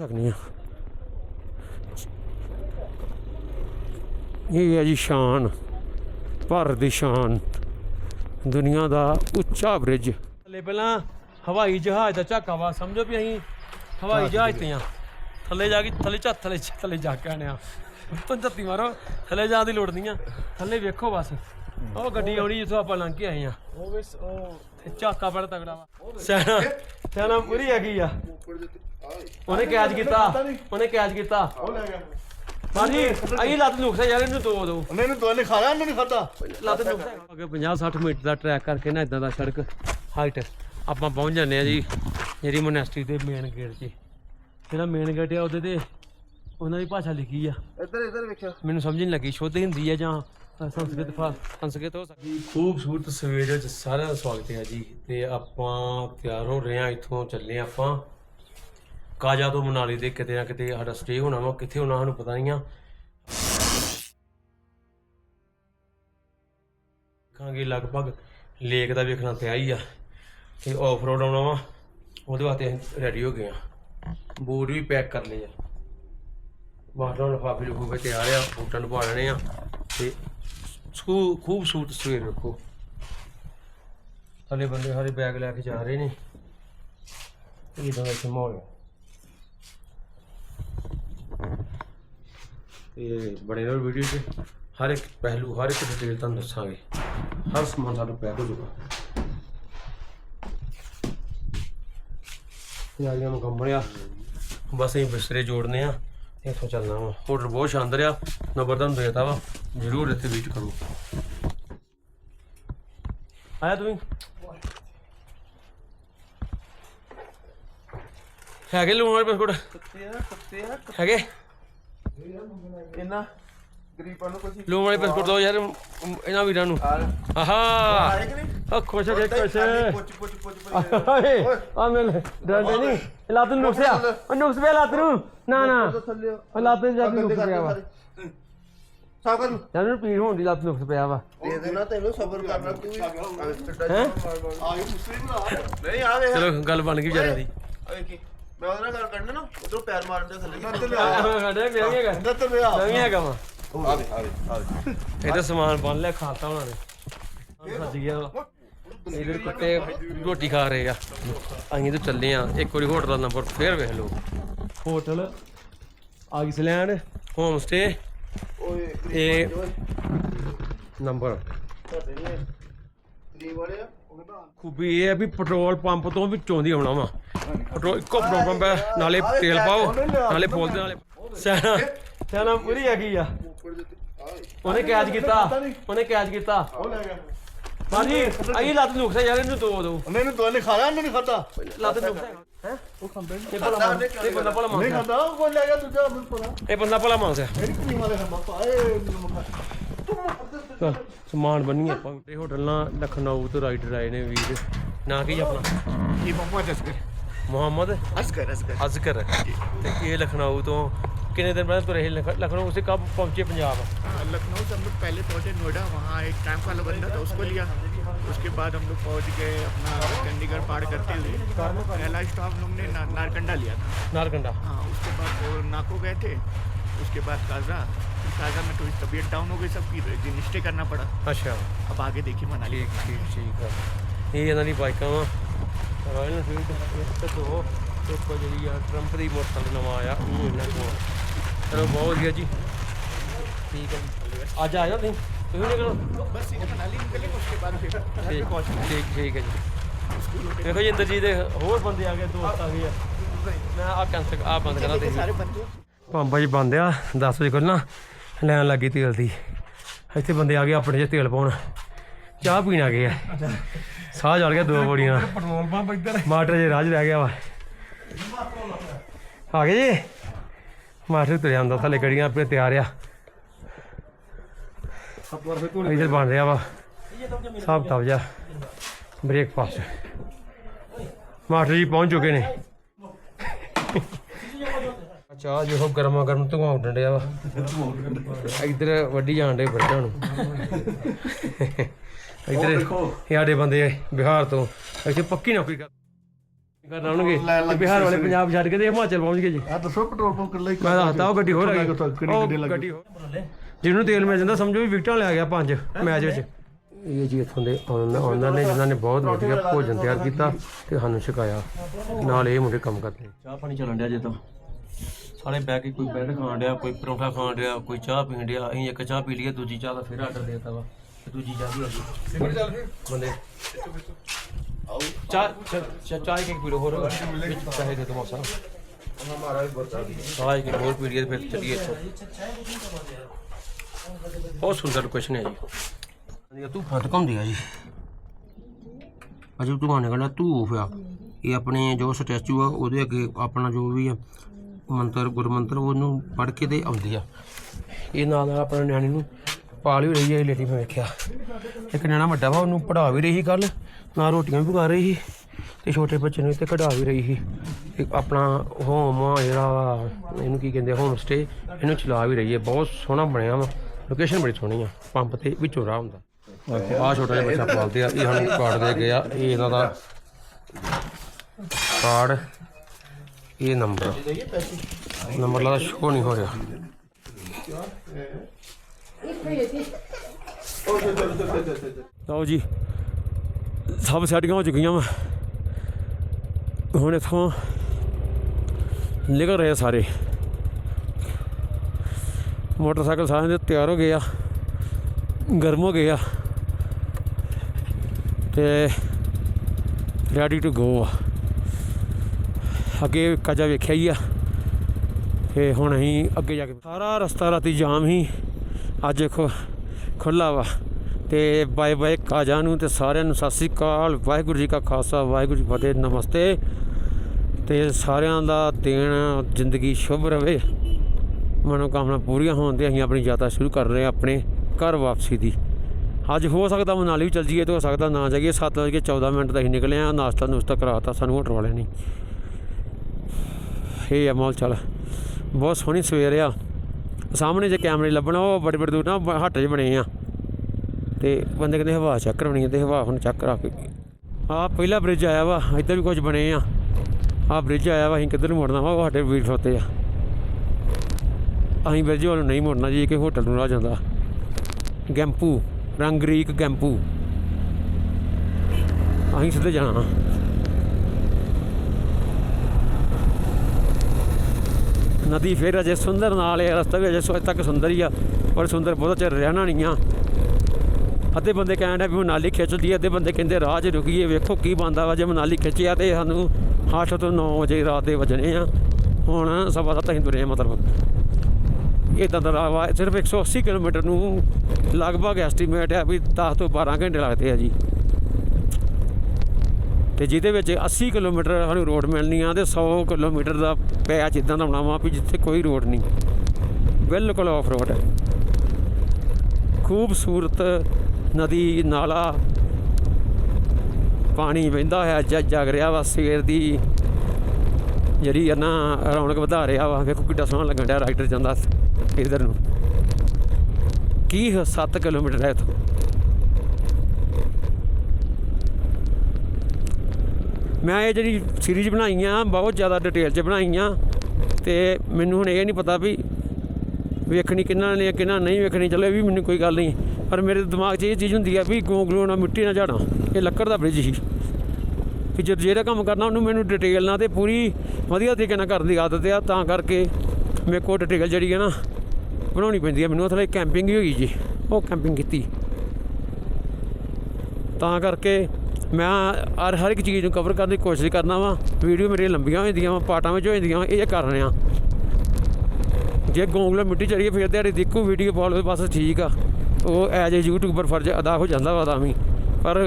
ਸਕਨੀ ਆ ਇਹ ਹੈ ਜੀ ਸ਼ਾਨ ਭਾਰਤ ਦੀ ਸ਼ਾਨ। ਦੁਨੀਆ ਦਾ ਉੱਚਾ ਬ੍ਰਿਜ। ਥੱਲੇ ਪਹਿਲਾਂ ਹਵਾਈ ਜਹਾਜ਼ ਦਾ ਝਾਕਾ ਵਾ ਸਮਝੋ ਵੀ ਅਸੀਂ ਹਵਾਈ ਜਹਾਜ਼ ਤੇ ਆ ਥੱਲੇ ਜਾ ਕੇ ਥੱਲੇ ਝੱਤ ਥੱਲੇ ਥੱਲੇ ਜਾ ਕੇ ਆਣੇ ਆ। ਤੋਂ ਝੱਤੀ ਮਾਰੋ ਥੱਲੇ ਜਾਣ ਦੀ ਲੋੜ ਨਹੀਂ ਆ। ਥੱਲੇ ਵੇਖੋ ਬਸ। ਉਹ ਗੱਡੀ ਆਉਣੀ ਜਿੱਥੋਂ ਆਪਾਂ ਲੰਘ ਕੇ ਆਏ ਆ। ਉਹ ਵੇਸ ਉਹ ਝਾਕਾ ਬੜਾ ਤਗੜਾ ਵਾ। ਸਿਆਣਾ ਪੂਰੀ ਹੈਗੀ ਆ ਉਹਨੇ ਕੈਚ ਕੀਤਾ। ਉਹਨੇ ਕੈਚ ਕੀਤਾ। ਉਹ ਲੈ ਗਿਆ। ਹਾਂਜੀ ਅਈ ਲੱਤ ਨੁਕਸਾ ਯਾਰ ਇਹਨੂੰ ਦੋ ਦੋ। ਉਹਨੇ ਨੂੰ ਦੋਨੇ ਖਾ ਲਿਆ ਉਹਨੇ ਨਹੀਂ ਖਾਦਾ ਲੱਤ ਨੁਕਸਾ ਅੱਗੇ 50 60 ਮੀਟਰ ਦਾ ਟਰੈਕ ਕਰਕੇ ਨਾ ਇਦਾਂ ਦਾ ਸੜਕ ਹਾਈਟ ਆਪਾਂ ਪਹੁੰਚ ਜਾਂਦੇ ਆ ਜੀ ਜਿਹੜੀ ਮੋਨੈਸਟਰੀ ਦੇ ਮੇਨ ਗੇਟ 'ਚ ਜਿਹੜਾ ਮੇਨ ਗੇਟ ਆ ਉਹਦੇ ਤੇ ਉਹਨਾਂ ਦੀ ਭਾਸ਼ਾ ਲਿਖੀ ਆ। ਇੱਧਰ ਇੱਧਰ ਵੇਖਿਓ। ਮੈਨੂੰ ਸਮਝ ਨਹੀਂ ਲੱਗੀ ਸ਼ੁੱਧ ਹਿੰਦੀ ਹੈ ਜਾਂ ਸੰਸਕ੍ਰਿਤ ਫਾ ਸੰਸਕ੍ਰਿਤ ਹੋ ਸਕਦੀ। ਖੂਬਸੂਰਤ ਸਵੇਰ ਵਿੱਚ ਸਾਰਿਆਂ ਦਾ ਸਵਾਗਤ ਹੈ ਜੀ। ਤੇ ਆਪਾਂ ਤਿਆਰ ਹੋ ਰਹੇ ਹਾਂ, ਇੱਥੋਂ ਚੱਲੇ ਆਪਾਂ। ਕਾਜਾ ਤੋਂ ਮਨਾਲੀ ਦੇ ਕਿਤੇ ਨਾ ਕਿਤੇ ਸਾਡਾ ਸਟੇ ਹੋਣਾ ਵਾ, ਕਿੱਥੇ ਹੋਣਾ ਸਾਨੂੰ ਪਤਾ ਨਹੀਂ ਆ। ਦੇਖਾਂਗੇ, ਲਗਭਗ ਲੇਕ ਦਾ ਵੇਖਣਾ ਪਿਆ ਹੀ ਆ। ਤੇ ਆਫ ਰੋਡ ਆਉਣਾ ਵਾ, ਉਹਦੇ ਵਾਸਤੇ ਅਸੀਂ ਰੈਡੀ ਹੋ ਗਏ ਆ ਬੂਟ ਵੀ ਪੈਕ ਕਰ ਲਏ ਆ। ਬਾਹਰੋਂ ਲਫਾਫੇ ਲਫੂਫੇ ਤਿਆਰ ਆ, ਬੂਟਾਂ ਨੂੰ ਪਾ ਲੈਣੇ ਆ। ਤੇ ਖੂਬਸੂਰਤ ਸਵੇਰ ਰੱਖੋ। ਥੱਲੇ ਬੰਦੇ ਸਾਰੇ ਬੈਗ ਲੈ ਕੇ ਜਾ ਰਹੇ ਨੇ। ਇਹ ਦਾ ਇੱਥੇ ਮਾਹੌਲ ਹੈ। ਤੇ ਬੜੇ ਰਹੋ ਵੀਡੀਓ 'ਚ। ਹਰ ਇੱਕ ਪਹਿਲੂ, ਹਰ ਇੱਕ ਡਿਟੇਲ ਤੁਹਾਨੂੰ ਦੱਸਾਂਗੇ। ਹਰ ਸਮਾਨ ਸਾਨੂੰ ਪੈਕ ਹੋ ਜਾਊਗਾ। ਤਿਆਰੀਆਂ ਨੂੰ ਕੰਮ ਕੰਮਿਆ ਬਸ ਅਸੀਂ ਬਿਸਤਰੇ ਜੋੜਨੇ ਆ ਤੇ ਇੱਥੋਂ ਚੱਲਣਾ ਵਾ। ਹੋਟਲ ਬਹੁਤ ਸ਼ਾਨਦਾਰ ਆ। ਨੰਬਰ ਤੁਹਾਨੂੰ ਦੇਤਾ ਵਾ। ਜ਼ਰੂਰ ਇੱਥੇ ਵਿਜ਼ਿਟ ਕਰੋ। ਆਇਆ ਤੁਸੀਂ ਹੈਗੇ ਲੂਣ ਵਾਲੇ ਬਿਸਕੁਟ? ਕੁੱਤੇ ਆ ਕੁੱਤੇ ਆ ਹੈਗੇ? ਇਹਨਾਂ ਗਰੀਬਾਂ ਨੂੰ ਕੁਝ ਲੂਣ ਵਾਲੇ ਬਿਸਕੁਟ ਦੋ ਯਾਰ ਇਹਨਾਂ ਵੀਰਾਂ ਨੂੰ। ਆਹਾ। ਆ ਖੁਸ਼ ਹੋ ਗਏ ਖੁਸ਼। ਪੁੱਛ ਪੁੱਛ ਪੁੱਛ ਪੁੱਛ। ਓਏ। ਆ ਮਿਲ। ਡਰਦੇ ਨਹੀਂ? ਲੱਤ ਨੂੰ ਨੁਕਸਿਆ ਉਹ ਨੁਕਸ ਪਿਆ ਲੱਤ ਨੂੰ। ਨਾ ਨਾ। ਲੱਤ ਨੂੰ ਜਾ ਕੇ ਨੁਕਸ ਪਿਆ ਕਰ ਯਾਰ ਨੂੰ ਪੀੜ ਹੋਣ ਦੀ ਲੱਤ ਨੁਕਸ ਪਿਆ ਵਾ। ਦੇ ਦੇਣਾ ਤੈਨੂੰ ਸਬਰ ਕਰਨਾ ਤੂੰ ਵੀ। ਹੈਂ? ਆ ਗਈ ਮੁਸਲਿਮ ਬਣਾ ਨਹੀਂ ਆ ਵੇ ਚਲੋ ਗੱਲ ਬਣ ਗਈ ਵਿਚਾਰਿਆਂ ਦੀ। ਓਏ ਕੀ ਮੈਂ ਉਹਦੇ ਨਾਲ ਗੱਲ ਕਰਨਾ ਨਾ ਉਧਰੋਂ ਪੈਰ ਮਾਰਨ ਦੇ ਥੱਲੇ। ਸਾਡੇ ਮੈਂ ਵੀ ਹੈਗਾ ਅੰਦਰ ਤੇ ਵੇ ਆ ਮੈਂ ਵੀ ਹੈਗਾ ਵਾ ਆ ਵੇ ਆ ਵੇ ਆ ਵੇ ਇਹ ਤਾਂ ਸਮਾਨ ਬਣ ਲਿਆ ਖਾਤਾ ਉਹਨਾਂ ਨੇ। ਸੱਜ ਗਿਆ ਵਾ। ਇਧਰ ਕੁੱਤੇ ਰੋਟੀ ਖਾ ਰਹੇ ਆ। ਅਸੀਂ ਤਾਂ ਚੱਲੇ ਆ। ਇੱਕ ਵਾਰੀ ਹੋਟਲ ਦਾ ਨੰਬਰ ਫੇਰ ਵੇਖ ਲਓ। ਹੋਟਲ ਆਈਸਲੈਂਡ ਹੋਮ ਸਟੇ ਓਏ ਨੰਬਰ। ਖੂਬੀ ਇਹ ਹੈ ਵੀ ਪੈਟਰੋਲ ਪੰਪ ਤੋਂ ਵਿੱਚੋਂ ਦੀ ਆਉਣਾ ਵਾ। ਪੈਟਰੋਲ ਇੱਕੋ ਪੈਟਰੋਲ ਪੰਪ ਹੈ ਨਾਲੇ ਤੇਲ ਪਾਓ ਨਾਲੇ ਫੁੱਲ ਦੇ ਨਾਲੇ। ਸਿਆਣਾ ਸਿਆਣਾ ਪੂਰੀ ਹੈਗੀ ਆ। ਦੇ ਉਹਨੇ ਕੈਚ ਕੀਤਾ। ਉਹਨੇ ਕੈਚ ਕੀਤਾ। ਉਹ ਲੈ ਗਿਆ। ਹਾਂਜੀ ਅਈ ਲੱਤ ਨੁਕਸਾ ਯਾਰ ਇਹਨੂੰ ਦੋ ਦੋ। ਉਹਨੇ ਨੂੰ ਦੋਨੇ ਖਾ ਲਿਆ ਉਹਨੇ ਨਹੀਂ ਖਾਦਾ ਲੱਤ ਨੁਕਸਾ ਸਮਾਨ ਬੰਨੀ ਆਪਾਂ ਤੇ ਹੋਟਲ ਨਾਲ ਲਖਨਊ ਤੋਂ ਰਾਈਡਰ ਆਏ ਨੇ ਵੀਰ ਨਾ ਕੀ ਆਪਣਾ ये मोहम्मद असगर ਮੁਹੰਮਦ असगर असगर ਤੇ ਇਹ ਲਖਨਊ ਤੋਂ ਕਿੰਨੇ ਦਿਨ ਪਹਿਲਾਂ ਤੁਰੇ ਲਖਨਊ ਸੇ ਕਬ ਪਹੁੰਚੇ ਪੰਜਾਬ लखनऊ से हम लोग पहले पहुंचे नोएडा वहाँ एक कैंप वाला बंदा था उसके बाद हम लोग पहुंच गए अपना चंडीगढ़ पार करते हुए पहला स्टॉप हम लोग ने ना, नारकंडा लिया था नारकंडा हाँ उसके बाद वो नाको गए थे उसके बाद काजा फिर काजा में थोड़ी तबीयत डाउन हो गई सबकी तो एक दिन स्टे करना पड़ा ਅੱਛਾ अब आगे देखिए मनाली ਠੀਕ ਠੀਕ ਠੀਕ ਆ ਇਹ ਇਹਨਾਂ ਦੀ ਬਾਈਕਾਂ ਵਾ ਰਾਇਲ ਐਨਫੀਲਡ ਤੇ ਦੋ ਇੱਕ ਉਹ ਜਿਹੜੀ ਆ ਟਰੰਪ ਦੀ ਮੋਟਰਸਾਈਕਲ ਨਵਾਂ ਆਇਆ ਉਹ ਇਹਨਾਂ ਕੋਲ ਆ। ਚਲੋ ਬਹੁਤ ਵਧੀਆ ਜੀ ਠੀਕ ਹੈ ਜੀ। ਅੱਜ ਆ ਜਾਓ ਤੁਸੀਂ ਤੁਸੀਂ ਨਿਕਲੋ बस सीधे मनाली निकलेंगे उसके बाद फिर घर ਠੀਕ पे पहुंचना ਠੀਕ ਠੀਕ ਹੈ ਜੀ ਦੇਖੋ ਜੀ ਇੰਦਰਜੀਤ ਦੇ ਹੋਰ ਬੰਦੇ ਆ ਗਏ ਦੋਸਤ ਆ ਗਏ ਆ ਮੈਂ ਆ ਕੈਂਸਲ ਆ ਬੰਦ ਕਰਾਂ देखिए ਦੇ सारे बंदे ਪੰਪਾ ਜੀ ਬੰਦ ਆ 10 ਵਜੇ ਖੁੱਲਣਾ ਲੈਣ ਲੱਗੀ ਤੇਲ ਦੀ ਇੱਥੇ ਬੰਦੇ ਆ ਗਏ ਆਪਣੇ ਜੇ ਤੇਲ ਪਾਉਣ ਚਾਹ ਪੀਣ ਆ ਗਏ ਆ ਸਾਹ ਚੜ ਗਿਆ ਦੋ ਬੋੜੀਆਂ पेट्रोल पंप इधर ਮਾਟਰ ਜੇ ਰਾਜ ਰਹਿ ਗਿਆ ਵਾ ਆ ਗਏ ਜੀ ਮਾਟਰ ਤੁਰਿਆ ਜਾਂਦਾ ਥੱਲੇ ਗੱਡੀਆਂ ਆਪਣੇ ਤਿਆਰ ਆ ਇਧਰ ਬਣ ਰਿਹਾ ਵਾ। ਸਭ ਤਬ ਜਾ। ਬ੍ਰੇਕਫਾਸਟ ਮਾਟਰ ਜੀ ਪਹੁੰਚ ਚੁੱਕੇ ਨੇ। ਚਾਹ ਜੋ ਗਰਮਾ ਗਰਮ ਧੂਆਂ ਉੱਡਣ ਡਿਆ ਵਾ। ਇਧਰ ਵੱਡੀ ਜਾਣ ਡੇ ਬਰਡਾਂ ਨੂੰ। ਇਧਰ ਸਾਡੇ ਬੰਦੇ ਬਿਹਾਰ ਤੋਂ। ਇੱਥੇ ਪੱਕੀ ਨੌਕਰੀ ਕਰ ਕਰਨ ਆਉਣਗੇ। ਬਿਹਾਰ ਵਾਲੇ ਪੰਜਾਬ ਛੱਡ ਕੇ ਤੇ ਹਿਮਾਚਲ ਪਹੁੰਚ ਗਏ ਜੀ। ਆ ਦੱਸੋ ਪੈਟਰੋਲ ਪੰਪ ਕਿੱਲੇ ਮੈਂ ਦੱਸਦਾ ਉਹ ਗੱਡੀ ਹੋਰ ਆ ਗਈ। ਗੱਡੀ ਹੋਰ ਜਿਹਨੂੰ ਤੇਲ ਮਿਲ ਜਾਂਦਾ ਸਮਝੋ ਵੀ ਵਿਕਟਾਂ ਲੈ ਗਿਆ ਪੰਜ ਮੈਚ ਵਿੱਚ। ਇਹ ਜੀ ਇੱਥੋਂ ਦੇ ਉਹਨਾਂ ਨੇ ਜਿਨ੍ਹਾਂ ਨੇ ਬਹੁਤ ਵਧੀਆ ਭੋਜਨ ਤਿਆਰ ਕੀਤਾ ਤੇ ਸਾਨੂੰ ਛਕਾਇਆ। ਨਾਲ ਇਹ ਮੁੰਡੇ ਕੰਮ ਕਰਦੇ ਚਾਹ ਪਾਣੀ ਚੱਲਣ ਡਿਆ ਜੇ ਤਾਂ। ਸਾਰੇ ਬਹਿ ਕੇ ਕੋਈ ਬ੍ਰੈਡ ਖਾਣ ਡਿਆ ਕੋਈ ਪਰੌਂਠਾ ਖਾਣ ਡਿਆ ਕੋਈ ਚਾਹ ਪੀਣ ਡਿਆ। ਅਸੀਂ ਇੱਕ ਚਾਹ ਪੀ ਲਈਏ ਦੂਜੀ ਚਾਹ ਦਾ ਫਿਰ ਆਰਡਰ ਦੇਤਾ ਵਾ। ਤੇ ਦੂਜੀ ਚਾਹ ਵੀ ਆ ਗਈ। ਬੰਦੇ। ਚਾਹ ਚਾਹ ਚਾਹ ਇੱਕ ਪੀ ਲਓ ਹੋਰ ਵਿੱਚ ਚਾਹੇ ਦੇ ਦੋ ਮਸਾ। ਚਾਹ ਇੱਕ ਹੋਰ ਪੀ ਲਈਏ ਫਿਰ ਚੱਲੀਏ ਇੱਥੋਂ। ਬਹੁਤ ਸੁੰਦਰ ਲੋਕੇਸ਼ਨ ਹੈ ਜੀ। ਇਹ ਤੂੰ ਫਤ ਘੁੰਮਦੀ ਆ ਜੀ। ਅਜੇ ਤੂੰ ਆਨੇ ਕਹਿੰਦਾ ਤੂੰ ਫਿਆ ਇਹ ਆਪਣੇ ਜੋ ਸਟੈਚੂ ਆ, ਉਹਦੇ ਅੱਗੇ ਆਪਣਾ ਜੋ ਵੀ ਆ, ਮੰਤਰ, ਗੁਰਮੰਤਰ, ਉਹਨੂੰ ਪੜ੍ਹ ਕੇ ਤੇ ਆਉਂਦੀ ਆ। ਇਹ ਨਾਲ ਨਾਲ ਆਪਣਾ ਨਿਆਣੇ ਨੂੰ ਪਾਲ ਵੀ ਰਹੀ ਹੈ ਇਹ ਲੇਡੀ ਮੈਂ ਵੇਖਿਆ। ਇੱਕ ਨਿਆਣਾ ਵੱਡਾ ਵਾ, ਉਹਨੂੰ ਪੜ੍ਹਾ ਵੀ ਰਹੀ ਸੀ ਕੱਲ ਨਾਲ ਰੋਟੀਆਂ ਵੀ ਪਕਾ ਰਹੀ ਸੀ, ਤੇ ਛੋਟੇ ਬੱਚੇ ਨੂੰ ਇੱਥੇ ਕਢਾ ਵੀ ਰਹੀ ਸੀ। ਇੱਕ ਆਪਣਾ ਹੋਮ ਆ ਜਿਹੜਾ, ਇਹਨੂੰ ਕੀ ਕਹਿੰਦੇ ਹੋਮ ਸਟੇ ਇਹਨੂੰ ਚਲਾ ਵੀ ਰਹੀ ਹੈ ਬਹੁਤ ਸੋਹਣਾ ਬਣਿਆ ਵਾ। ਲੋਕੇਸ਼ਨ ਬੜੀ ਸੋਹਣੀ ਆ ਪੰਪ ਤੇ ਵਿੱਚੋਂ ਰਾਹ ਹੁੰਦਾ। ਆ ਛੋਟਾ ਜਿਹਾ ਬੱਚਾ ਪਾਲਦੇ ਆ ਇਹ ਸਾਨੂੰ ਕਾਰਡ ਦੇ ਗਿਆ ਇਹ ਇਹਨਾਂ ਦਾ ਕਾਰਡ ਇਹ ਨੰਬਰ। ਨੰਬਰ ਲਾ ਸ਼ੋ ਨਹੀਂ ਹੋ ਰਿਹਾ। ਲਓ ਜੀ ਸਭ ਸੈਟਿੰਗਾਂ ਹੋ ਚੁੱਕੀਆਂ ਵਾ। ਹੁਣ ਇੱਥੋਂ ਨਿਕਲ ਰਹੇ ਸਾਰੇ। ਮੋਟਰਸਾਈਕਲ ਸਾਰਿਆਂ ਦੇ ਤਿਆਰ ਹੋ ਗਏ ਆ, ਗਰਮ ਹੋ ਗਏ ਆ ਤੇ ਰੈਡੀ ਟੂ ਗੋ ਆ। ਅੱਗੇ ਕਾਜਾ ਵੇਖਿਆ ਹੀ ਆ ਤੇ ਹੁਣ ਅਸੀਂ ਅੱਗੇ ਜਾ ਕੇ ਸਾਰਾ ਰਸਤਾ ਰਾਤੀ ਜਾਮ ਹੀ, ਅੱਜ ਖੁ ਖੁੱਲਾ ਵਾ ਤੇ ਬਾਏ ਬਾਏ ਕਾਜਾ ਨੂੰ ਤੇ ਸਾਰਿਆਂ ਨੂੰ ਸਤਿ ਸ੍ਰੀ ਅਕਾਲ, ਵਾਹਿਗੁਰੂ ਜੀ ਕਾ ਖਾਲਸਾ, ਵਾਹਿਗੁਰੂ ਜੀ ਫਤਿਹ, ਨਮਸਤੇ ਤੇ ਸਾਰਿਆਂ ਦਾ ਦੇਣ ਜ਼ਿੰਦਗੀ ਸ਼ੁਭ ਰਵੇ ਮਨੋਕਾਮਨਾ ਪੂਰੀਆਂ ਹੋਣ ਤੇ ਅਸੀਂ ਆਪਣੀ ਯਾਤਰਾ ਸ਼ੁਰੂ ਕਰ ਰਹੇ ਹਾਂ ਆਪਣੇ ਘਰ ਵਾਪਸੀ ਦੀ। ਅੱਜ ਹੋ ਸਕਦਾ ਮਨਾਲੀ ਵੀ ਚੱਲ ਜੀਏ ਤੇ ਹੋ ਸਕਦਾ ਨਾ ਜਾਈਏ। 7 ਵਜੇ 14 ਮਿੰਟ ਦਾ ਅਸੀਂ ਨਿਕਲੇ ਆ ਨਾਸ਼ਤਾ ਨੁਸ਼ਤਾ ਕਰਾਤਾ, ਸਾਨੂੰ ਹੋਟਲ ਵਾਲਿਆਂ ਨੇ। ਇਹ ਆ ਮਾਲ ਚੱਲ। ਬਹੁਤ ਸੋਹਣੀ ਸਵੇਰ ਆ। ਸਾਹਮਣੇ ਜੇ ਕੈਮਰੇ ਲੱਭਣਾ, ਉਹ ਬੜੇ ਬੜੇ ਦੂਰ ਨਾ, ਬ- ਹੱਟ 'ਚ ਬਣੇ ਆ। ਤੇ ਬੰਦੇ ਕਹਿੰਦੇ ਹਵਾ ਚੈੱਕ ਕਰਾਉਣੀ ਹੈ ਤੇ ਹਵਾ ਹੁਣ ਚੈੱਕ ਕਰਾ ਕੇ। ਆ ਪਹਿਲਾ ਬ੍ਰਿਜ ਆਇਆ ਵਾ, ਇੱਧਰ ਵੀ ਕੁਝ ਬਣੇ ਆ। ਆ ਬ੍ਰਿਜ ਆਇਆ ਵਾ, ਅਸੀਂ ਕਿੱਧਰ ਨੂੰ ਮੁੜਨਾ ਵਾ, ਉਹ ਸਾਡੇ ਵੀਰ ਖਲੋਤੇ ਆ। ਅਸੀਂ ਵੀਰ ਜੀ ਉਹਨੂੰ ਨਹੀਂ ਮੁੜਨਾ ਜੀ ਕਿ ਹੋਟਲ ਨੂੰ ਆ ਜਾਂਦਾ। ਗੈਂਪੂ, ਰੰਗਰੀਕ ਗੈਂਪੂ। ਅਸੀਂ ਸਿੱਧੇ ਜਾਣਾ। ਨਦੀ ਫਿਰ ਅਜੇ ਸੁੰਦਰ ਨਾਲ ਹੈ, ਰਸਤਾ ਵੀ ਅਜੇ ਸੋ ਤੱਕ ਸੁੰਦਰ ਹੀ ਆ, ਪਰ ਸੁੰਦਰ ਬਹੁਤ ਚਿਰ ਰਹਿਣਾ ਨਹੀਂ ਆ। ਅੱਧੇ ਬੰਦੇ ਕਹਿੰਦੇ ਵੀ ਮਨਾਲੀ ਖਿੱਚਦੀ ਆ ਅੱਧੇ ਬੰਦੇ ਕਹਿੰਦੇ ਰਾਹ 'ਚ ਰੁਕੀਏ, ਵੇਖੋ ਕੀ ਬੰਦਾ ਵਾ ਜੇ ਮਨਾਲੀ ਖਿੱਚਿਆ ਤੇ ਸਾਨੂੰ 8 ਤੋਂ 9 ਵਜੇ ਰਾਤ ਦੇ ਵਜਣੇ ਆ। ਹੁਣ ਸਵਾ ਸੱਤ ਅਸੀਂ ਤੁਰੇ ਮਤਲਬ। ਇਦਾਂ ਦਾ ਰਾਹ ਵਾ, ਸਿਰਫ 180 ਕਿਲੋਮੀਟਰ ਨੂੰ ਲਗਭਗ ਐਸਟੀਮੇਟ ਹੈ ਵੀ 10 ਤੋਂ 12 ਘੰਟੇ ਲੱਗਦੇ ਆ ਜੀ। ਤੇ ਜਿਹਦੇ ਵਿੱਚ 80 ਕਿਲੋਮੀਟਰ ਸਾਨੂੰ ਰੋਡ ਮਿਲਣੀ ਆ ਤੇ 100 ਕਿਲੋਮੀਟਰ ਦਾ ਪੈਚ ਇਦਾਂ ਦਾ ਹੋਣਾ ਵਾ ਵੀ ਜਿੱਥੇ ਕੋਈ ਰੋਡ ਨਹੀਂ। ਬਿਲਕੁਲ ਆਫ ਰੋਡ ਹੈ ਖੂਬਸੂਰਤ ਨਦੀ, ਨਾਲਾ, ਪਾਣੀ ਵਹਿੰਦਾ ਹੋਇਆ, ਜ, ਜਗ ਰਿਹਾ ਵਾ, ਸਵੇਰ ਦੀ ਜਿਹੜੀ ਆ ਨਾ ਰੌਣਕ ਵਧਾ ਰਿਹਾ ਵਾ, ਵੇਖੋ ਕਿੱਡਾ ਸੋਹਣਾ ਲੱਗਣ ਡਿਆ, ਰਾਈਡਰ ਜਾਂਦਾ। ਇਧਰ ਨੂੰ। ਕੀ 7 ਕਿਲੋਮੀਟਰ ਹੈ ਇੱਥੋਂ। ਮੈਂ ਇਹ ਜਿਹੜੀ ਸੀਰੀਜ਼ ਬਣਾਈ ਆ ਬਹੁਤ ਜ਼ਿਆਦਾ ਡਿਟੇਲ 'ਚ ਬਣਾਈ ਆ ਤੇ ਮੈਨੂੰ ਹੁਣ ਇਹ ਨਹੀਂ ਪਤਾ ਵੀ ਵੇਖਣੀ ਕਿੰਨਾ ਨੇ, ਕਿੰਨਾ ਨਹੀਂ ਵੇਖਣੀ। ਚਲੋ ਇਹ ਵੀ ਮੈਨੂੰ ਕੋਈ ਗੱਲ ਨਹੀਂ, ਪਰ ਮੇਰੇ ਦਿਮਾਗ 'ਚ ਇਹ ਚੀਜ਼ ਹੁੰਦੀ ਆ ਵੀ ਗੋਂਗਲੂ ਨਾਲ ਮਿੱਟੀ ਨਾ ਝਾੜਾਂ। ਇਹ ਲੱਕੜ ਦਾ ਬ੍ਰਿਜ ਸੀ। ਕਿ ਜਦ ਜਿਹੜਾ ਕੰਮ ਕਰਨਾ, ਉਹਨੂੰ ਮੈਨੂੰ ਡਿਟੇਲ ਨਾਲ ਤੇ ਪੂਰੀ ਵਧੀਆ ਤਰੀਕੇ ਨਾਲ ਕਰਨ ਦੀ ਆਦਤ ਆ, ਤਾਂ ਕਰਕੇ ਮੇਰੇ ਕੋਲ ਡਿਟੇਲ ਜਿਹੜੀ ਹੈ ਨਾ ਬਣਾਉਣੀ ਪੈਂਦੀ ਹੈ ਮੈਨੂੰ ਥੋੜਾ ਕੈਂਪਿੰਗ ਹੀ ਹੋਈ ਜੀ। ਉਹ ਕੈਂਪਿੰਗ ਕੀਤੀ। ਤਾਂ ਕਰਕੇ ਮੈਂ ਹਰ ਹਰ ਇੱਕ ਚੀਜ਼ ਨੂੰ ਕਵਰ ਕਰਨ ਦੀ ਕੋਸ਼ਿਸ਼ ਕਰਨਾ ਵਾ। ਵੀਡੀਓ ਮੇਰੀਆਂ ਲੰਬੀਆਂ ਹੋ ਜਾਂਦੀਆਂ ਵਾ ਪਾਟਾਂ ਵਿੱਚ ਹੋ ਜਾਂਦੀਆਂ ਵਾਂ, ਇਹ ਕਰ ਰਹੇ। ਆ ਜੇ ਗੋਂਗਲਾ ਮਿੱਟੀ ਚੜੀਏ ਫਿਰ ਦਿਹਾੜੀ ਦੇਖੋ ਵੀਡੀਓ ਪਾ ਬਸ ਠੀਕ ਆ। ਉਹ ਐਜ ਏ ਯੂਟਿਊਬਰ ਫਰਜ਼ ਅਦਾ ਹੋ ਜਾਂਦਾ ਵਾ ਤਾਂ ਵੀ। ਪਰ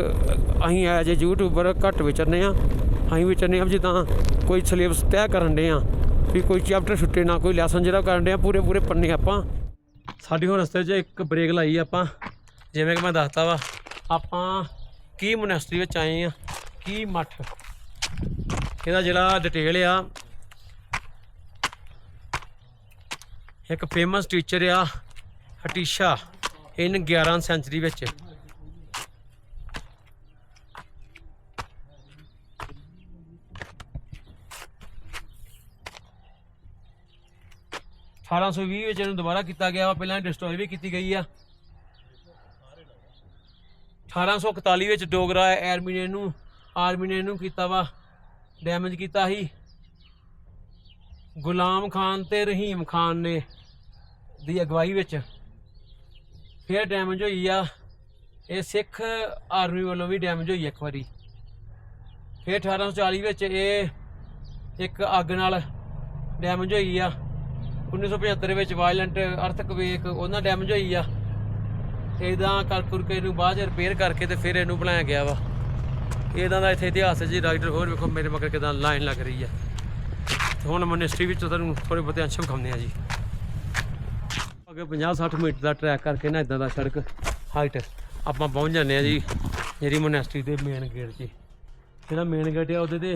ਅਸੀਂ ਐਜ ਏ ਯੂਟਿਊਬਰ ਘੱਟ ਵਿਚਰਨੇ ਆ। ਅਸੀਂ ਵਿਚਰਨੇ ਆ ਜਿੱਦਾਂ ਕੋਈ ਸਿਲੇਬਸ ਤੈਅ ਕਰਨ ਦੇ ਆ। ਵੀ ਕੋਈ ਚੈਪਟਰ ਛੁੱਟੇ ਨਾ, ਕੋਈ ਲੈਸਨ ਜਿਹੜਾ ਕਰਨ ਦੇ ਆ ਪੂਰੇ ਪੂਰੇ ਪੰਨੇ ਆਪਾਂ। ਸਾਡੀ ਹੁਣ ਰਸਤੇ 'ਚ ਇੱਕ ਬ੍ਰੇਕ ਲਾਈ ਆਪਾਂ। ਜਿਵੇਂ ਕਿ ਮੈਂ ਦੱਸਤਾ ਵਾ, ਆਪਾਂ ਕੀ ਮੋਨੈਸਟਰੀ ਵਿੱਚ ਆਏ ਆ, ਕੀ ਮੱਠ। ਇਹਦਾ ਜਿਹੜਾ ਡਿਟੇਲ ਆ, ਇੱਕ ਫੇਮਸ ਟੀਚਰ ਆ, ਹਟੀਸ਼ਾ ਇਨ 11 ਸੈਂਚਰੀ ਵਿੱਚ। 1820 ਵਿੱਚ ਇਹਨੂੰ ਦੁਬਾਰਾ ਕੀਤਾ ਗਿਆ ਵਾ, ਪਹਿਲਾਂ ਡਿਸਟਰੋਏ ਵੀ ਕੀਤੀ ਗਈ ਆ। 1841 ਵਿੱਚ ਡੋਗਰਾ ਆਰਮੀ ਨੇ ਇਹਨੂੰ ਆਰਮੀ ਨੇ ਕੀਤਾ ਵਾ ਡੈਮੇਜ ਕੀਤਾ ਸੀ। ਗੁਲਾਮ ਖਾਨ ਤੇ ਰਹੀਮ ਖਾਨ ਨੇ ਦੀ ਅਗਵਾਈ ਵਿੱਚ ਫਿਰ ਡੈਮੇਜ ਹੋਈ ਆ। ਇਹ ਸਿੱਖ ਆਰਮੀ ਵੱਲੋਂ ਵੀ ਡੈਮੇਜ ਹੋਈ ਇੱਕ ਵਾਰੀ। ਫਿਰ 1840 ਵਿੱਚ ਇਹ ਇੱਕ ਅੱਗ ਨਾਲ ਡੈਮੇਜ ਹੋਈ ਆ। 1975 ਵਿੱਚ ਵਾਇਲੈਂਟ ਅਰਥਕਵੇਕ ਉਹਨਾਂ ਡੈਮੇਜ ਹੋਈ ਆ। ਇਦਾਂ ਕਰ ਕਰ ਕੇ ਇਹਨੂੰ ਬਾਅਦ ਚ ਰਿਪੇਅਰ ਕਰਕੇ ਤੇ ਫਿਰ ਇਹਨੂੰ ਬਣਾਇਆ ਗਿਆ ਵਾ। ਇਹਦਾ ਦਾ ਇੱਥੇ ਇਤਿਹਾਸ ਹੈ ਜੀ। ਰਾਈਡਰ ਹੋਰ ਵੇਖੋ ਮੇਰੇ ਮਗਰ ਕਿਦਾਂ ਲਾਈਨ ਲੱਗ ਰਹੀ ਆ। ਹੁਣ ਮਿਨਿਸਟਰੀ ਵਿੱਚ ਤੁਹਾਨੂੰ ਥੋੜੇ ਬਹੁਤੇ ਅੰਸ਼ ਵਿਖਾਉਂਦੇ ਆ ਜੀ। ਅੱਗੇ 50 60 ਮੀਟਰ ਦਾ ਟਰੈਕ ਕਰਕੇ ਨਾ ਇਦਾਂ ਦਾ ਸੜਕ ਹਾਈਟ ਆਪਾਂ ਪਹੁੰਚ ਜਾਂਦੇ ਆ ਜੀ ਜਿਹੜੀ ਮੋਨੈਸਟਰੀ ਦੇ ਮੇਨ ਗੇਟ 'ਚ ਜਿਹੜਾ ਮੇਨ ਗੇਟ ਆ ਉਹਦੇ ਤੇ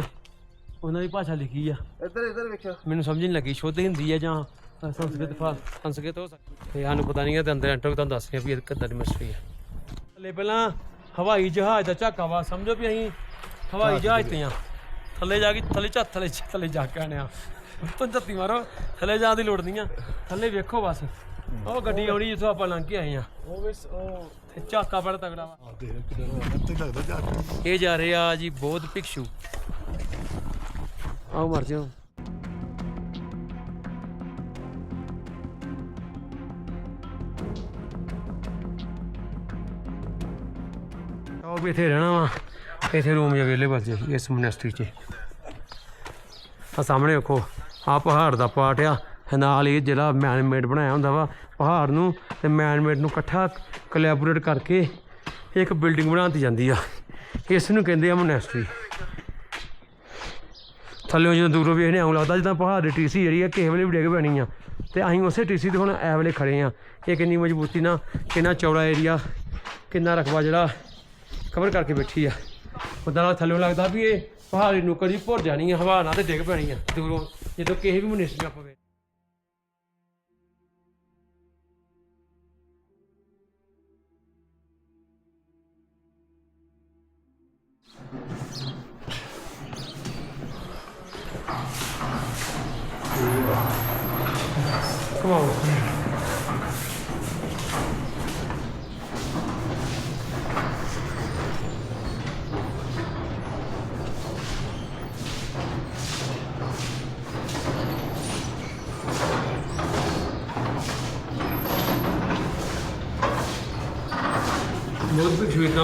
ਉਹਨਾਂ ਦੀ ਭਾਸ਼ਾ ਲਿਖੀ ਆ। ਇੱਧਰ ਇੱਧਰ ਵੇਖਿਓ। ਮੈਨੂੰ ਸਮਝ ਨਹੀਂ ਲੱਗੀ ਸ਼ੁੱਧ ਹਿੰਦੀ ਹੈ ਜਾਂ ਸੰਸਕ੍ਰਿਤ ਫਾ ਸੰਸਕ੍ਰਿਤ ਹੋ ਸਕਦੀ ਤੇ ਸਾਨੂੰ ਪਤਾ ਨਹੀਂ ਹੈ ਤੇ ਅੰਦਰ ਐਂਟਰ ਤੁਹਾਨੂੰ ਦੱਸ ਰਿਹਾ ਵੀ ਇਹ ਕਿੱਦਾਂ ਦੀ ਮਿਸਟਰੀ ਹੈ। ਥੱਲੇ ਪਹਿਲਾਂ ਹਵਾਈ ਜਹਾਜ਼ ਦਾ ਝਾਕਾ ਵਾ ਸਮਝੋ ਵੀ ਅਸੀਂ ਹਵਾਈ ਜਹਾਜ਼ ਤੇ ਆ ਥੱਲੇ ਜਾ ਕੇ ਥੱਲੇ ਝੱਤ ਥੱਲੇ ਥੱਲੇ ਜਾ ਕੇ ਆਣੇ ਆ। ਤੋਂ ਝੱਤੀ ਮਾਰੋ ਥੱਲੇ ਜਾਣ ਦੀ ਲੋੜ ਨਹੀਂ ਆ। ਥੱਲੇ ਵੇਖੋ ਬਸ। ਉਹ ਗੱਡੀ ਆਉਣੀ ਜਿੱਥੋਂ ਆਪਾਂ ਲੰਘ ਕੇ ਆਏ ਆ ਉਹ ਵੇ ਉਹ ਤੇ ਝਾਕਾ ਬੜਾ ਤਗੜਾ ਵਾ। ਦੇਖ ਕਿਦਾਂ ਤੇ ਲੱਗਦਾ ਜਾ ਇਹ ਜਾ ਰਹੇ ਆ ਜੀ ਬੋਧ ਭਿਕਸ਼ੂ। ਆਓ ਮਰ ਜਾਓ। ਆਓ ਵੀ ਇੱਥੇ ਰਹਿਣਾ ਵਾ। ਇੱਥੇ ਰੂਮ ਅਵੇਲੇਬਲ ਜੇ ਇਸ ਮੋਨੈਸਟਰੀ 'ਚ। ਆ ਸਾਹਮਣੇ ਵੇਖੋ ਆ ਪਹਾੜ ਦਾ ਪਾਰਟ ਆ। ਨਾਲ ਇਹ ਜਿਹੜਾ ਮੈਨਮੇਡ ਬਣਾਇਆ ਹੁੰਦਾ ਵਾ, ਪਹਾੜ ਨੂੰ ਤੇ ਮੈਨਮੇਡ ਨੂੰ ਇਕੱਠਾ ਕੋਲੈਬੋਰੇਟ ਕਰਕੇ ਇੱਕ ਬਿਲਡਿੰਗ ਬਣਾਉਂਦੀ ਜਾਂਦੀ ਆ। ਇਸ ਨੂੰ ਕਹਿੰਦੇ ਆ ਮੋਨੈਸਟਰੀ ਥੱਲੇ ਜਦੋਂ ਦੂਰੋਂ ਵੇਖਨੇ ਆਉਂ ਲੱਗਦਾ ਜਿੱਦਾਂ ਪਹਾੜ ਦੀ ਟੀਸੀ ਜਿਹੜੀ ਆ, ਕਿਸੇ ਵੇਲੇ ਵੀ ਡਿੱਗ ਪੈਣੀ ਆ। ਤੇ ਅਸੀਂ ਉਸੇ ਟੀਸੀ ਤੇ ਹੁਣ ਐ ਵੇਲੇ ਖੜੇ ਆ। ਇਹ ਕਿੰਨੀ ਮਜ਼ਬੂਤੀ ਨਾਲ, ਕਿੰਨਾ ਚੌੜਾ ਏਰੀਆ ਕਿੰਨਾ ਰਕਬਾ ਜਿਹੜਾ ਕਵਰ ਕਰਕੇ ਬੈਠੀ ਆ। ਉਦਾਂ ਨਾਲ ਥੱਲੇ ਲੱਗਦਾ ਵੀ ਇਹ ਪਹਾੜੀ ਨੁਕਰ ਜੀ ਭੁਰ ਜਾਣੀ ਆ, ਹਵਾ ਨਾਲ ਤੇ ਡਿੱਗ ਪੈਣੀ ਆ। ਦੂਰੋਂ ਜਦੋਂ ਕਿਸੇ ਵੀ ਮਨਿਸਟਰ ਆਪਾਂ ਵੇ Come on.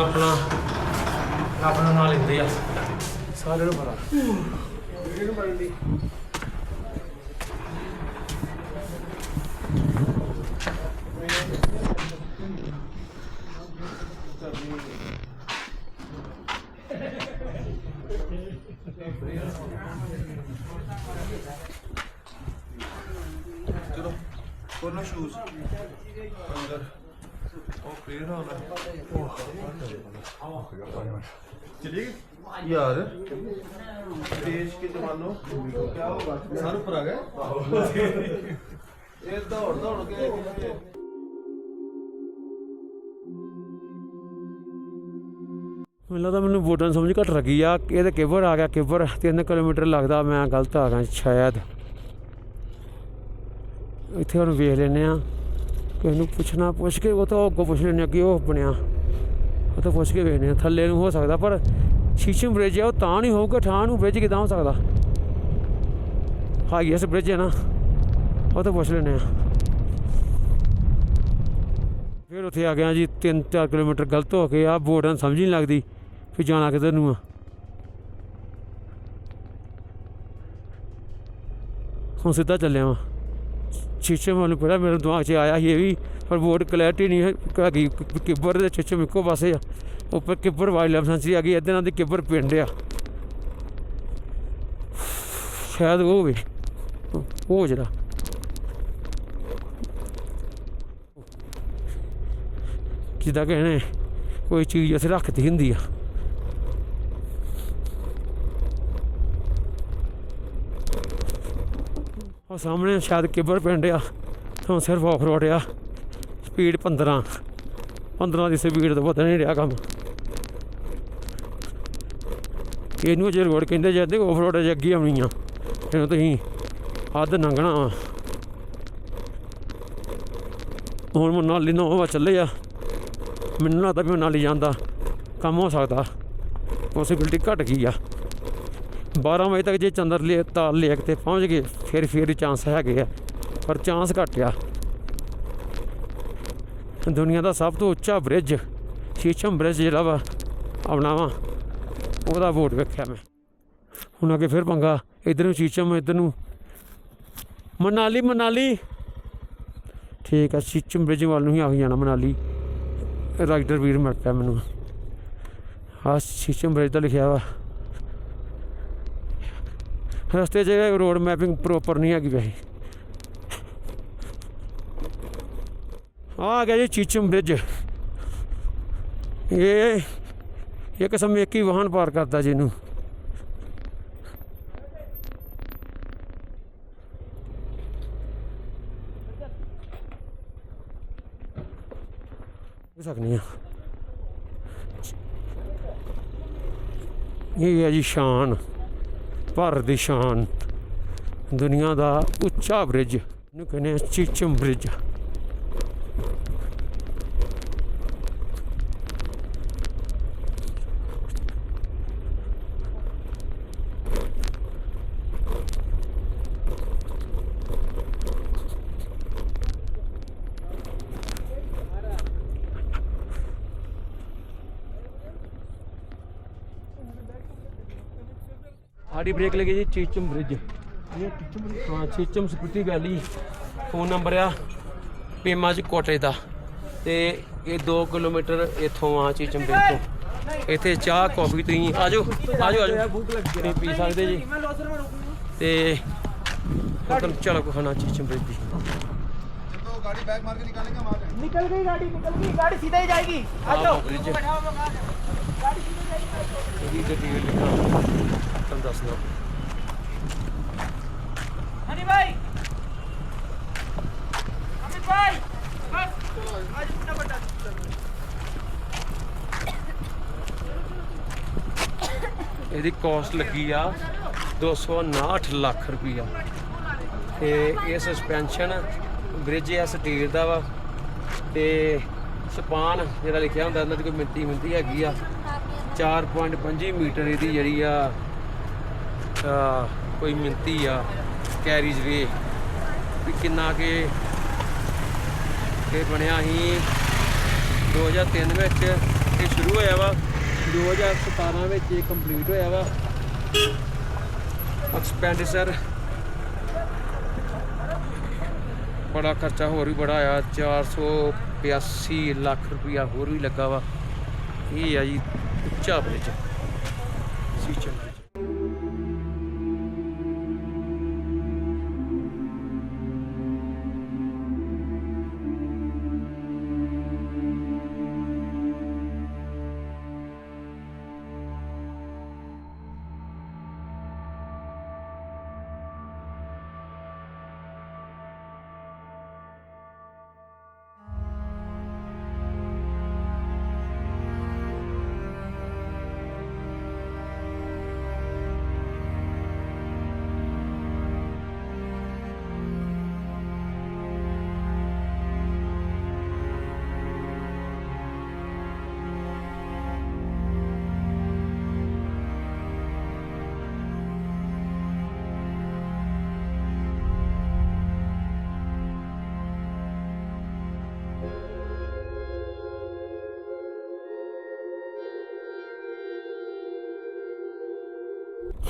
ਵੀ ਠੀਕ ਆ ਆਪਣਾ ਆਪਣਾ ਨਾਲ ਲੈਂਦੇ ਆ। ਸਾਰਿਆਂ ਨੂੰ ਪਤਾ। ਵੀਡੀਓ ਨੂੰ ਬਣਦੀ ਚਲੋ ਕੋਨੋ ਸ਼ੂਜ਼ ਅੰਦਰ। ਉਹ ਕਲੀਅਰ ਹੋ ਗਿਆ ਚਲੀ ਯਾਰ ਦੇਸ਼ ਕੇ ਜਵਾਨੋ ਕੀ ਹੋਗਾ ਸਰ ਉੱਪਰ ਆ ਗਏ ਮੈਨੂੰ ਲੱਗਦਾ ਮੈਨੂੰ ਵੋਟਾਂ ਦੀ ਸਮਝ ਘੱਟ ਲੱਗੀ ਆ। ਇਹ ਇਹਦੇ ਕਿਬਰ ਆ ਗਿਆ ਕਿਬਰ 3 ਕਿਲੋਮੀਟਰ ਲੱਗਦਾ ਮੈਂ, ਗਲਤ ਆ ਗਿਆ ਸ਼ਾਇਦ। ਇੱਥੇ ਹੁਣ ਵੇਖ ਲੈਨੇ ਆ। ਕਿਸੇ ਨੂੰ ਪੁੱਛਣਾ, ਪੁੱਛ ਕੇ ਉਹ ਤਾਂ ਅੱਗੋਂ ਪੁੱਛ ਲੈਨੇ ਆ ਕਿ ਉਹ ਬਣਿਆ। ਉਹ ਤਾਂ ਪੁੱਛ ਕੇ ਵੇਖਨੇ ਆ, ਥੱਲੇ ਨੂੰ ਹੋ ਸਕਦਾ, ਪਰ ਸ਼ੀਸ਼ਮ ਬ੍ਰਿਜ ਹੈ ਉਹ ਤਾਂ ਨਹੀਂ ਹੋਊਗਾ ਠਾਂ ਨੂੰ ਬ੍ਰਿਜ ਕਿਦਾਂ ਹੋ ਸਕਦਾ? ਹਾਈਐਸਟ ਬ੍ਰਿਜ ਹੈ ਨਾ, ਉਹ ਤਾਂ ਪੁੱਛ ਲੈਨੇ ਆ। ਫਿਰ ਉੱਥੇ ਆ ਗਿਆ ਜੀ 3-4 ਕਿਲੋਮੀਟਰ ਗਲਤ ਹੋ ਕੇ ਆ, ਬੋਰਡਾਂ ਸਮਝ ਨਹੀਂ ਲੱਗਦੀ ਫਿਰ ਜਾਣਾ ਕਿੱਧਰ ਨੂੰ ਆ। ਹੁਣ ਸਿੱਧਾ ਚੱਲਿਆ ਵਾਂ। ਸ਼ੀਸ਼ੇ ਮੈਨੂੰ ਪਤਾ ਮੇਰੇ ਦਿਮਾਗ 'ਚ ਆਇਆ ਸੀ ਇਹ ਵੀ, ਪਰ ਬੋਰਡ ਕਲੈਰਿਟੀ ਨਹੀਂ ਹੈ ਹੈਗੀ। ਕਿ- ਕਿੱਬਰ ਦੇ ਸ਼ੀਸ਼ੇ ਇੱਕੋ ਪਾਸੇ ਆ। ਉੱਪਰ ਕਿੱਬਰ ਵਾਈਲਡ ਲਾਈਫ ਸੈਂਚਰੀ ਆ ਗਈ ਇਹਦੇ ਨਾਲ ਦੀ ਕਿੱਬਰ ਪਿੰਡ ਆ। ਸ਼ਾਇਦ ਉਹ ਵੀ ਉਹ ਜਿਹੜਾ ਜਿੱਦਾਂ ਕਿ ਇਹਨੇ ਕੋਈ ਚੀਜ਼ ਅਸੀਂ ਰੱਖਦੀ ਹੁੰਦੀ ਆ। ਉਹ ਸਾਹਮਣੇ ਸ਼ਾਇਦ ਕਿਬਰ ਪਿੰਡ ਆ, ਤੋਂ ਸਿਰਫ ਆਫ ਰੋਡ ਆ। ਸਪੀਡ 15 15 ਦੀ ਸਪੀਡ ਤੋਂ ਪਤਾ ਨਹੀਂ ਰਿਹਾ ਕੰਮ। ਇਹਨੂੰ ਜੇ ਰੋਡ ਕਹਿੰਦੇ ਜਾਂਦੇ ਆਫ ਰੋਡ ਜੇ ਅੱਗੇ ਆਉਣੀ ਆ, ਇਹਨੂੰ ਤੁਸੀਂ ਹੱਦ ਲੰਘਣਾ ਵਾ। ਹੁਣ ਮਨਾਲੀ ਨੌ ਵਜੇ ਚੱਲੇ ਆ, ਮੈਨੂੰ ਲੱਗਦਾ ਵੀ ਮਨਾਲੀ ਜਾਂਦਾ ਕੰਮ ਹੋ ਸਕਦਾ। ਪੋਸੀਬਿਲਿਟੀ ਘਟ ਗਈ ਆ। 12 ਵਜੇ ਤੱਕ ਜੇ ਚੰਦਰ ਲੇ ਤਾਲ ਲੇਕ ਤੇ ਪਹੁੰਚ ਗਏ, ਫਿਰ ਫਿਰ ਚਾਂਸ ਹੈਗੇ ਆ, ਪਰ ਚਾਂਸ ਘੱਟ ਆ। ਦੁਨੀਆ ਦਾ ਸਭ ਤੋਂ ਉੱਚਾ ਬ੍ਰਿਜ ਸ਼ੀਸ਼ਮ ਬ੍ਰਿਜ ਜਿਹੜਾ ਵਾ, ਆਪਣਾ ਵਾ, ਉਹਦਾ ਵੋਟ ਵੇਖਿਆ ਮੈਂ। ਹੁਣ ਅੱਗੇ ਫਿਰ ਪੰਗਾ, ਇਧਰ ਨੂੰ ਸ਼ੀਸ਼ਮ, ਇਧਰ ਨੂੰ ਮਨਾਲੀ ਮਨਾਲੀ। ਠੀਕ ਆ, ਸ਼ੀਸ਼ਮ ਬ੍ਰਿਜ ਵੱਲ ਨੂੰ ਹੀ ਆ ਜਾਣਾ ਮਨਾਲੀ। ਰਾਈਡਰ ਵੀਰ ਮਿਲ ਪਿਆ ਮੈਨੂੰ। ਆ ਸ਼ੀਸ਼ਮ ਬ੍ਰਿਜ ਦਾ ਲਿਖਿਆ ਵਾ। ਰਸਤੇ 'ਚ ਰੋਡ ਮੈਪਿੰਗ ਪ੍ਰੋਪਰ ਨਹੀਂ ਹੈਗੀ ਵੈਸੇ। ਆ ਗਿਆ ਜੀ ਚੀਚਮ ਬ੍ਰਿਜ ਇਹ ਇੱਕ ਕਿਸਮ ਇੱਕ ਹੀ ਵਾਹਨ ਪਾਰ ਕਰਦਾ ਜਿਹਨੂੰ ਸਕਨੀ ਆ। ਇਹ ਹੈ ਜੀ ਸ਼ਾਨ। ਭਾਰਤ ਦੀ ਸ਼ਾਨ। ਦੁਨੀਆ ਦਾ ਉੱਚਾ ਬ੍ਰਿਜ ਇਹਨੂੰ ਕਹਿੰਦੇ ਚੀਚਮ ਬ੍ਰਿਜ। ਆੜੀ ਬ੍ਰੇਕ ਲੱਗੀ ਜੀ ਚੀਚਮ ਬ੍ਰਿਜ ਇਹ ਚੀਚਮ ਹਾਂ ਚੀਚਮ ਸਪਿਟੀ ਵੈਲੀ ਫੋਨ ਨੰਬਰ ਆ ਪੇਮਾ ਚ ਕੋਟੇ ਦਾ ਤੇ ਇਹ 2 ਕਿਲੋਮੀਟਰ ਇੱਥੋਂ ਆ ਚੀਚਮ ਬ੍ਰਿਜ ਤੋਂ ਇੱਥੇ ਚਾਹ ਕਾਫੀ ਤੁਸੀਂ ਆਜੋ ਆਜੋ ਆਜੋ ਭੁੱਖ ਲੱਗੀ ਤੁਸੀਂ ਪੀ ਸਕਦੇ ਜੀ ਤੇ ਹੁਣ ਚਲੋ ਕੋ ਖਾਣਾ ਚੀਚਮ ਬ੍ਰਿਜ ਦੀ तो गाड़ी बैग मार के निकालेंगे हम आ जाएंगे निकल गई गाड़ी निकल गई गाड़ी सीधा ही जाएगी आ ਆਹ जाओ ਬ੍ਰਿਜ बैठाओ मंगा दे। गाड़ी सीधा जाएगी ਇਹਦੀ ਡਿਟੇਲ ਤੁਹਾਨੂੰ ਦੱਸਦਾ। ਇਹਦੀ ਕਾਸਟ ਲੱਗੀ ਆ 259 ਲੱਖ ਰੁਪਈਆ। ਤੇ ਇਹ ਸਸਪੈਂਸ਼ਨ ਬ੍ਰਿਜ ਆ ਸਟੀਲ ਦਾ ਵਾ। ਤੇ ਸਪਾਨ ਜਿਹੜਾ ਲਿਖਿਆ ਹੁੰਦਾ ਇਹਨਾਂ ਦੀ ਕੋਈ ਮਿੱਟੀ ਮਿੱਟੀ ਹੈਗੀ ਆ। 4.5 ਮੀਟਰ ਇਹਦੀ ਜਿਹੜੀ ਆ ਕੋਈ ਮਿੰਤੀ ਆ ਕੈਰੀਜ ਵੇ ਵੀ ਕਿੰਨਾ ਕਿ ਇਹ ਬਣਿਆ ਸੀ। 2003 ਵਿੱਚ ਇਹ ਸ਼ੁਰੂ ਹੋਇਆ ਵਾ 2017 ਵਿੱਚ ਇਹ ਕੰਪਲੀਟ ਹੋਇਆ ਵਾ। ਐਕਸਪੈਂਡੀਚਰ ਬੜਾ ਖਰਚਾ ਹੋਰ ਵੀ ਬੜਾ ਆਇਆ 482 ਲੱਖ ਰੁਪਇਆ ਹੋਰ ਵੀ ਲੱਗਾ ਵਾ। ਇਹ ਆ ਜੀ ਉੱਚਾ ਬ੍ਰਿਜ ਸੀਚਨ ਬ੍ਰਿਜ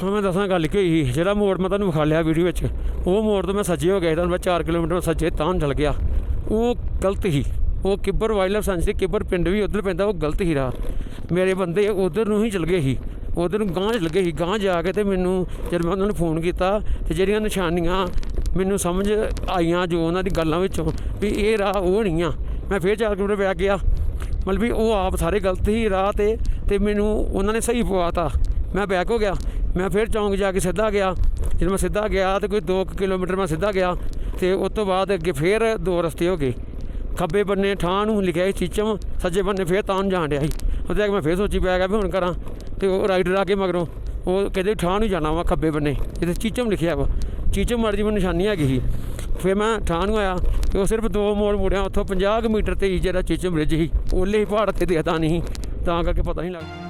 ਹਾਂ ਮੈਂ ਦੱਸਾਂ ਗੱਲ ਕੀ ਹੋਈ ਸੀ। ਜਿਹੜਾ ਮੋੜ ਮੈਂ ਤੁਹਾਨੂੰ ਵਿਖਾ ਲਿਆ ਵੀਡੀਓ ਵਿੱਚ, ਉਹ ਮੋੜ ਤੋਂ ਮੈਂ ਸੱਜੇ ਹੋ ਗਿਆ ਤੁਹਾਨੂੰ ਮੈਂ 4 ਕਿਲੋਮੀਟਰ ਸੱਜੇ ਤਾਂ ਚਲ ਗਿਆ। ਉਹ ਗਲਤ ਸੀ। ਉਹ ਕਿੱਬਰ ਵਾਈਲਡ ਸੈਂਚਰੀ ਕਿੱਬਰ ਪਿੰਡ ਵੀ ਉਧਰ ਪੈਂਦਾ, ਉਹ ਗਲਤ ਹੀ ਰਾਹ ਮੇਰੇ ਬੰਦੇ ਉਧਰ ਨੂੰ ਹੀ ਚਲ ਗਏ ਸੀ। ਉਧਰ ਨੂੰ ਗਾਂਹ ਚ ਲੱਗੇ ਸੀ। ਗਾਂਹ ਜਾ ਕੇ ਤੇ ਮੈਨੂੰ, ਜਦ ਮੈਂ ਉਹਨਾਂ ਨੂੰ ਫੋਨ ਕੀਤਾ ਤੇ ਜਿਹੜੀਆਂ ਨਿਸ਼ਾਨੀਆਂ ਮੈਨੂੰ ਸਮਝ ਆਈਆਂ ਜੋ ਉਹਨਾਂ ਦੀ ਗੱਲਾਂ ਵਿੱਚੋਂ ਵੀ ਇਹ ਰਾਹ ਉਹ ਨਹੀਂ ਆ। ਮੈਂ ਫੇਰ 4 ਕਿਲੋਮੀਟਰ ਬੈਕ ਗਿਆ। ਮਤਲਬ ਵੀ ਉਹ ਆਪ ਸਾਰੇ ਗਲਤ ਹੀ ਰਾਹ ਤੇ ਤੇ ਮੈਨੂੰ ਉਹਨਾਂ ਨੇ ਸਹੀ ਪਵਾਤਾ ਮੈਂ ਬੈਕ ਹੋ ਗਿਆ। ਮੈਂ ਫਿਰ ਚੌਂਕ ਜਾ ਕੇ ਸਿੱਧਾ ਗਿਆ। ਜਦੋਂ ਮੈਂ ਸਿੱਧਾ ਗਿਆ ਤੇ ਕੋਈ 2 ਕਿਲੋਮੀਟਰ ਮੈਂ ਸਿੱਧਾ ਗਿਆ ਤੇ ਉਸ ਤੋਂ ਬਾਅਦ ਅੱਗੇ ਫਿਰ ਦੋ ਰਸਤੇ ਹੋ ਗਏ। ਖੱਬੇ ਬੰਨੇ ਠਾਂ ਨੂੰ ਲਿਖਿਆ ਸੀ ਚੀਚਮ, ਸੱਜੇ ਬੰਨੇ ਫਿਰ ਤਾਂ ਨੂੰ ਜਾਣ ਡਿਆ ਸੀ। ਉਹਦੇ ਅੱਗੇ ਮੈਂ ਫਿਰ ਸੋਚੀ ਪਿਆ ਗਿਆ ਵੀ ਹੁਣ ਕਰਾਂ ਤੇ ਉਹ ਰਾਈਡਰ ਆ ਕੇ ਮਗਰੋਂ, ਉਹ ਕਹਿੰਦੇ ਠਾਂ ਨੂੰ ਜਾਣਾ ਵਾ ਖੱਬੇ ਬੰਨੇ। ਇਹਦੇ ਚੀਚਮ ਲਿਖਿਆ ਵਾ। ਚੀਚਮ ਮਾੜੀ ਜਿਹੀ ਮੈਨੂੰ ਨਿਸ਼ਾਨੀ ਹੈਗੀ ਸੀ। ਫਿਰ ਮੈਂ ਠਾਹ ਨੂੰ ਆਇਆ ਤੇ ਉਹ ਸਿਰਫ ਦੋ ਮੋੜ ਮੁੜਿਆ, ਉੱਥੋਂ 50 ਕੁ ਮੀਟਰ ਤੇ ਹੀ ਜਿਹੜਾ ਚੀਚਮ ਬ੍ਰਿਜ ਸੀ, ਉਹਲੇ ਹੀ ਪਹਾੜ ਤੇ ਦਿਖਦਾ ਨਹੀਂ ਤਾਂ ਕਰਕੇ ਪਤਾ ਨਹੀਂ ਲੱਗਦਾ